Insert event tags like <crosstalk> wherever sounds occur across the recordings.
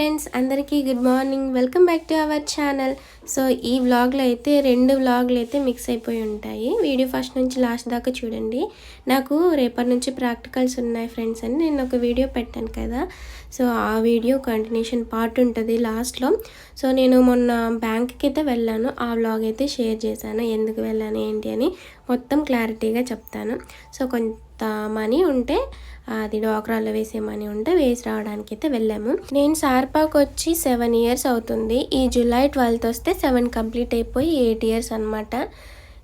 Friends అందరికీ good morning welcome back to our channel so ఈ వ్లాగ్లో అయితే రెండు వ్లాగ్లు అయితే మిక్స్ అయిపోయి ఉంటాయి. వీడియో ఫస్ట్ నుంచి లాస్ట్ దాకా చూడండి. నాకు రేపటి నుంచి ప్రాక్టికల్స్ ఉన్నాయి ఫ్రెండ్స్ అని నేను ఒక వీడియో పెట్టాను కదా. సో ఆ వీడియో కంటిన్యూషన్ పార్ట్ ఉంటుంది లాస్ట్లో సో నేను మొన్న బ్యాంక్కి అయితే వెళ్ళాను. ఆ వ్లాగ్ అయితే షేర్ చేశాను. ఎందుకు వెళ్ళాను ఏంటి అని. మొత్తం క్లారిటీగా చెప్తాను. సో కొంత మనీ ఉంటే అది డోక్రాలో వేసే మనీ ఉంటే వేసి రావడానికి అయితే వెళ్ళాము. నేను సార్పాకు వచ్చి సెవెన్ ఇయర్స్ అవుతుంది. ఈ జూలై ట్వెల్త్ వస్తే సెవెన్ కంప్లీట్ అయిపోయి ఎయిట్ ఇయర్స్ అనమాట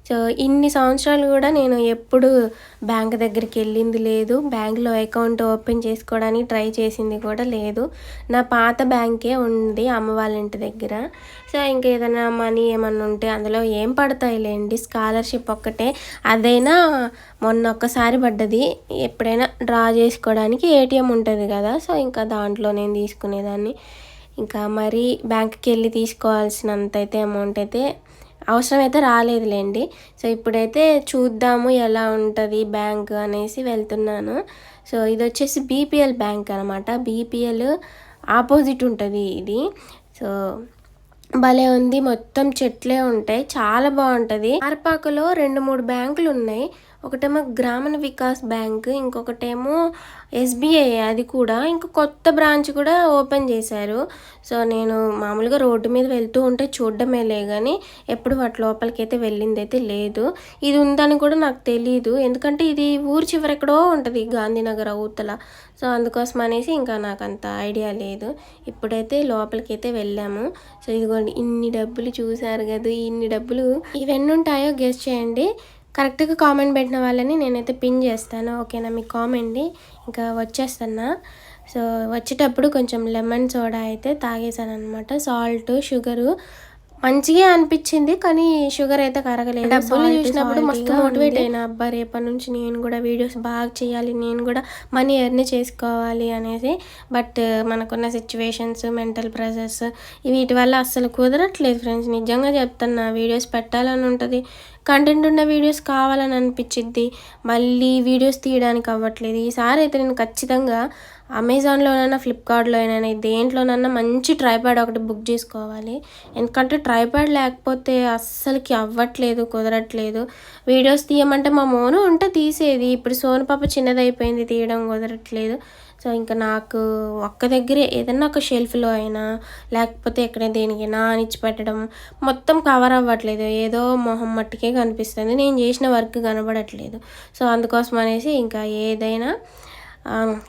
సో ఇన్ని సంవత్సరాలు కూడా నేను ఎప్పుడు బ్యాంక్ దగ్గరికి వెళ్ళింది లేదు. బ్యాంక్లో అకౌంట్ ఓపెన్ చేసుకోవడానికి ట్రై చేసింది కూడా లేదు. నా పాత బ్యాంకే ఉంది అమ్మ వాళ్ళ ఇంటి దగ్గర. సో ఇంకా ఏదైనా మనీ ఏమన్నా ఉంటే అందులో ఏం పడతాయిలేండి? స్కాలర్షిప్ ఒక్కటే. అదైనా మొన్న ఒక్కసారి పడ్డది. ఎప్పుడైనా డ్రా చేసుకోవడానికి ఏటీఎం ఉంటుంది కదా. సో ఇంకా దాంట్లో నేను తీసుకునేదాన్ని. ఇంకా మరి బ్యాంక్కి వెళ్ళి తీసుకోవాల్సినంత అయితే అమౌంట్ అయితే అవసరం అయితే రాలేదులేండి. సో ఇప్పుడైతే చూద్దాము ఎలా ఉంటుంది బ్యాంక్ అనేసి వెళ్తున్నాను. సో ఇది వచ్చేసి బీపీఎల్ బ్యాంక్ అనమాట. బీపీఎల్ ఆపోజిట్ ఉంటుంది ఇది. సో భలే ఉంది. మొత్తం చెట్లే ఉంటాయి. చాలా బాగుంటుంది. ఆర్పాకలో రెండు మూడు బ్యాంకులు ఉన్నాయి ఒకటేమో గ్రామీణ వికాస్ బ్యాంక్ ఇంకొకటేమో ఎస్బీఐ అది కూడా. ఇంకా కొత్త బ్రాంచ్ కూడా ఓపెన్ చేశారు. సో నేను మామూలుగా రోడ్డు మీద వెళ్తూ ఉంటే చూడడమేలే కానీ ఎప్పుడు వాటి లోపలికి అయితే వెళ్ళింది అయితే లేదు. ఇది ఉందని కూడా నాకు తెలియదు ఎందుకంటే ఇది ఊరు చివరెక్కడో ఉంటుంది గాంధీనగర్ అవతల. సో అందుకోసం అనేసి ఇంకా నాకు అంత ఐడియా లేదు. ఇప్పుడైతే లోపలికి అయితే వెళ్ళాము. సో ఇదిగోండి ఇన్ని డబ్బులు చూశారు కదా ఇన్ని డబ్బులు ఇవన్నీ ఉంటాయో గెస్ట్ చేయండి. కరెక్ట్గా కామెంట్ పెట్టిన వాళ్ళని నేనైతే పిన్ చేస్తాను. ఓకేనా? మీ కామెంట్ని ఇంకా వచ్చేస్తున్నా. సో వచ్చేటప్పుడు కొంచెం లెమన్ సోడా అయితే తాగేసాను అనమాట సాల్ట్ షుగరు మంచిగా అనిపించింది కానీ షుగర్ అయితే కరగలేదు. డబ్బులు చూసినప్పుడు మస్తు మోటివేట్ అయినా అబ్బా రేపటి నుంచి నేను కూడా వీడియోస్ బాగా చేయాలి నేను కూడా మనీ ఎర్న్ చేసుకోవాలి అనేసి. బట్ మనకున్న సిచ్యువేషన్స్ మెంటల్ ప్రెషర్స్ వీటి వల్ల అస్సలు కుదరట్లేదు ఫ్రెండ్స్ నిజంగా చెప్తున్నా వీడియోస్ పెట్టాలని ఉంటుంది. కంటెంట్ ఉన్న వీడియోస్ కావాలని అనిపించిద్ది. మళ్ళీ వీడియోస్ తీయడానికి అవ్వట్లేదు. ఈసారి అయితే నేను ఖచ్చితంగా అమెజాన్లోనైనా ఫ్లిప్కార్ట్లో అయినా దేంట్లోనైనా మంచి ట్రైప్యాడ్ ఒకటి బుక్ చేసుకోవాలి. ఎందుకంటే ట్రైప్యాడ్ లేకపోతే అస్సలకి అవ్వట్లేదు కుదరట్లేదు. వీడియోస్ తీయమంటే మా మోను ఉంటే తీసేది. ఇప్పుడు సోను పాప చిన్నదైపోయింది తీయడం కుదరట్లేదు. సో ఇంకా నాకు ఒక్క దగ్గరే ఏదన్నా ఒక షెల్ఫ్లో అయినా లేకపోతే ఎక్కడ దేనికైనా అనిచ్చి పెట్టడం మొత్తం కవర్ అవ్వట్లేదు. ఏదో మొహం మట్టికే కనిపిస్తుంది. నేను చేసిన వర్క్ కనబడట్లేదు. సో అందుకోసం అనేసి ఇంకా ఏదైనా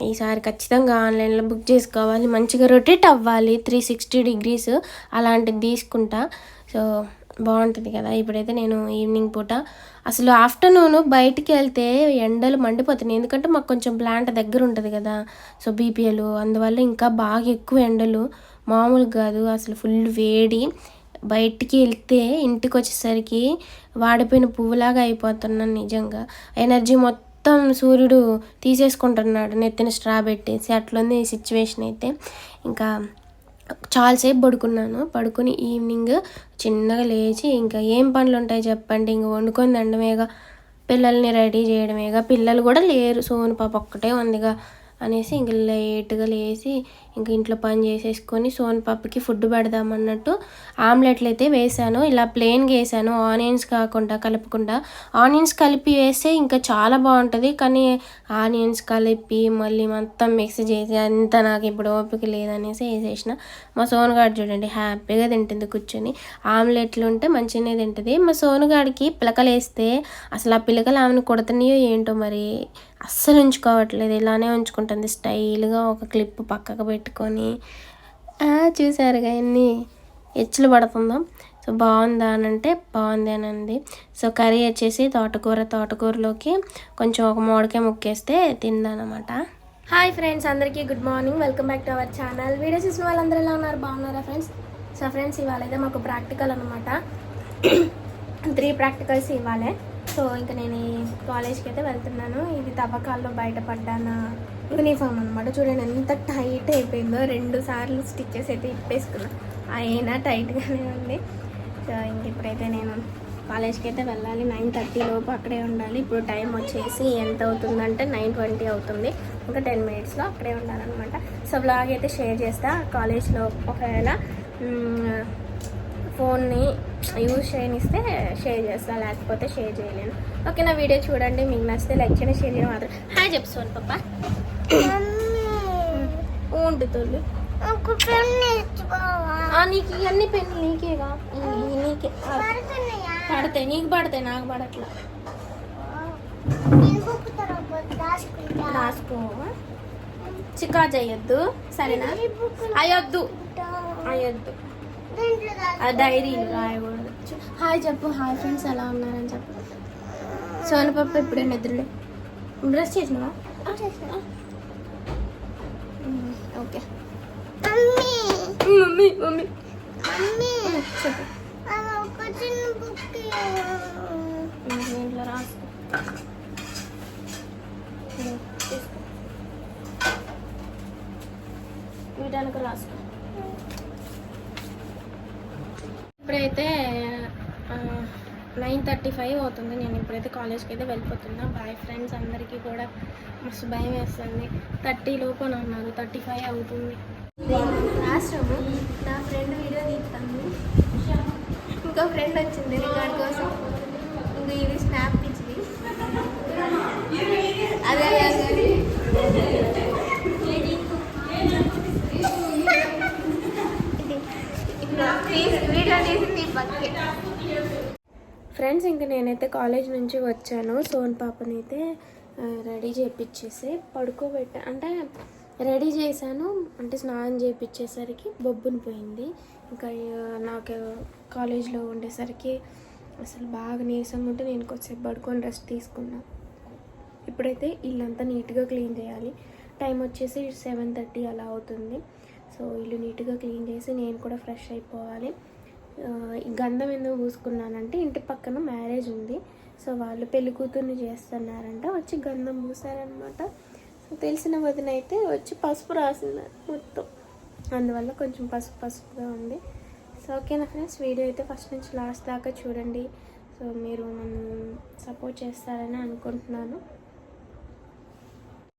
ఈసారి ఖచ్చితంగా ఆన్లైన్లో బుక్ చేసుకోవాలి. మంచిగా రొటేట్ అవ్వాలి. త్రీ సిక్స్టీ డిగ్రీస్ అలాంటిది తీసుకుంటా. సో బాగుంటుంది కదా. ఇప్పుడైతే నేను ఈవినింగ్ పూట అసలు ఆఫ్టర్నూన్ బయటికి వెళ్తే ఎండలు మండిపోతున్నాయి. ఎందుకంటే మాకు కొంచెం ప్లాంట్ దగ్గర ఉంటుంది కదా. సో బీపీఎల్ అందువల్ల ఇంకా బాగా ఎక్కువ ఎండలు. మామూలు కాదు. అసలు ఫుల్ వేడి. బయటికి వెళ్తే ఇంటికి వచ్చేసరికి వాడిపోయిన పువ్వులాగా అయిపోతున్నాను నిజంగా. ఎనర్జీ మొత్తం సూర్యుడు తీసేసుకుంటున్నాడు నెత్తిన స్ట్రా పెట్టేసి. అట్లుంది ఈ సిచ్యువేషన్ అయితే. ఇంకా చాలాసేపు పడుకున్నాను. పడుకుని ఈవినింగ్ చిన్నగా లేచి ఇంకా ఏం పనులు ఉంటాయి చెప్పండి. ఇంక వండుకొని దండమేగా పిల్లల్ని రెడీ చేయడమేగా. పిల్లలు కూడా లేరు. సోను పాప ఒక్కటే ఉందిగా. అనేసి ఇంక లేట్గా లేసి ఇంక ఇంట్లో పని చేసేసుకొని సోన్ పాపకి ఫుడ్ పెడదామన్నట్టు ఆమ్లెట్లు అయితే వేసాను. ఇలా ప్లెయిన్గా వేసాను. ఆనియన్స్ కాకుండా కలపకుండా. ఆనియన్స్ కలిపి వేస్తే ఇంకా చాలా బాగుంటుంది. కానీ ఆనియన్స్ కలిపి మళ్ళీ మొత్తం మిక్స్ చేసి అంత నాకు ఇప్పుడు ఓపిక లేదనేసి వేసేసిన. మా సోనుగాడు చూడండి హ్యాపీగా తింటుంది కూర్చొని. ఆమ్లెట్లు ఉంటే మంచిగానే తింటుంది. మా సోనుగాడికి పిలకలు వేస్తే అసలు ఆ పిలకలు ఆమెను కొడుతున్నాయో ఏంటో మరి? అస్సలు ఉంచుకోవట్లేదు. ఇలానే ఉంచుకుంటుంది. స్టైల్గా ఒక క్లిప్ పక్కకు పెట్టుకొని. చూసారుగా ఎన్ని ఎచ్చులు పడుతుందో. సో బాగుందా అని అంటే బాగుంది అని అంది. సో కర్రీ వచ్చేసి తోటకూర తోటకూరలోకి కొంచెం ఒక మోడకే ముక్కేస్తే తిందనమాట. హాయ్ ఫ్రెండ్స్ అందరికీ good morning. Welcome back to our channel. Videos చూసిన వాళ్ళందరూ ఎలా ఉన్నారు? బాగున్నారా ఫ్రెండ్స్? సో ఫ్రెండ్స్ ఇవాళ అయితే మాకు ప్రాక్టికల్ అనమాట <clears throat> త్రీ ప్రాక్టికల్స్ ఇవ్వాలి. సో ఇంకా నేను కాలేజ్కి అయితే వెళ్తున్నాను. ఇది తవ్వకాల్లో బయటపడ్డాన యూనిఫామ్ అనమాట చూడండి ఎంత టైట్ అయిపోయిందో. రెండు సార్లు స్టిచ్చెస్ అయితే ఇప్పేసుకున్నా. అయినా టైట్గానే ఉంది. సో ఇంక ఇప్పుడైతే నేను కాలేజ్కి అయితే వెళ్ళాలి. నైన్ థర్టీ లోపు అక్కడే ఉండాలి. ఇప్పుడు టైం వచ్చేసి ఎంత అవుతుందంటే నైన్ ట్వంటీ అవుతుంది. ఇంకా టెన్ మినిట్స్లో అక్కడే ఉండాలన్నమాట. సో బ్లాగ్ అయితే షేర్ చేస్తా. కాలేజ్లో ఒకవేళ ఫోన్ని యూజ్ చేయనిస్తే షేర్ చేస్తా లేకపోతే షేర్ చేయలేను. ఓకే నా వీడియో చూడండి. మీకు నచ్చితే లైక్ చేయండి షేర్ చేయడం మాత్రం. హాయ్ చెప్పు సోన్ పప్ప ఆ, నీకు ఇవన్నీ పెన్నులు నీకేగా? నీకే. పడతాయి నీకు పడతాయి నాకు పడట్లా. రాసుకోవా చికా చేయొద్దు సరేనా? అయ్యొద్దు. అయ్యొద్దు. డైరీలు రాయకూడదు. హాయ్ చెప్పు హాయ్ ఫ్రెండ్స్ ఎలా ఉన్నారని చెప్పు. సోను పప్పు ఇప్పుడే నిద్రలే. బ్రష్ చేసినావా? Okay. Mummy. Mummy mummy. Mummy. చెప్పు ఆ ఒక చిన్న బుక్ ఉమ్, దీంట్లో రాసుకో ఇదిగో, తీసుకో. వీటానికి రాసుకో ఇప్పుడైతే నైన్ థర్టీ ఫైవ్ అవుతుంది. నేను ఇప్పుడైతే కాలేజ్కి అయితే వెళ్ళిపోతున్నా. బాయ్ ఫ్రెండ్స్ అందరికీ కూడా మస్తు భయం వేస్తుంది. థర్టీ లోపు అని అన్నారు. థర్టీ ఫైవ్ అవుతుంది. రాష్ట్రము నా ఫ్రెండ్ వీడియో తీస్తాను. ఇంకో ఫ్రెండ్ వచ్చింది రికార్డ్ కోసం. ఇంకా ఇది స్నాప్ ఇచ్చింది అదే అదే ఫ్రెండ్స్ ఇంక నేనైతే కాలేజ్ నుంచి వచ్చాను. సోన్ పాపని అయితే రెడీ చేయించేసి పడుకోబెట్టా అంటే రెడీ చేశాను. అంటే స్నానం చేయించేసరికి బొబ్బుని పోయింది. ఇంకా నాకు కాలేజ్లో ఉండేసరికి అసలు బాగా నీరసంగా ఉంటే నేను కొద్దిసేపు పడుకొని రెస్ట్ తీసుకున్నా. ఇప్పుడైతే ఇల్లంతా నీట్గా క్లీన్ చేయాలి. టైం వచ్చేసి సెవెన్ థర్టీ అలా అవుతుంది. సో ఇల్లు నీట్గా క్లీన్ చేసి నేను కూడా ఫ్రెష్ అయిపోవాలి. గంధం ఎందుకు పూసుకున్నానంటే ఇంటి పక్కన మ్యారేజ్ ఉంది. సో వాళ్ళు పెళ్ళి కూతుర్ని చేస్తున్నారంట. వచ్చి గంధం పూసారనమాట సో తెలిసిన వదిన అయితే వచ్చి పసుపు రాసింది మొత్తం. అందువల్ల కొంచెం పసుపు పసుపుగా ఉంది. సో ఓకేనా ఫ్రెండ్స్? వీడియో అయితే ఫస్ట్ నుంచి లాస్ట్ దాకా చూడండి. సో మీరు నన్ను సపోర్ట్ చేస్తారని అనుకుంటున్నాను.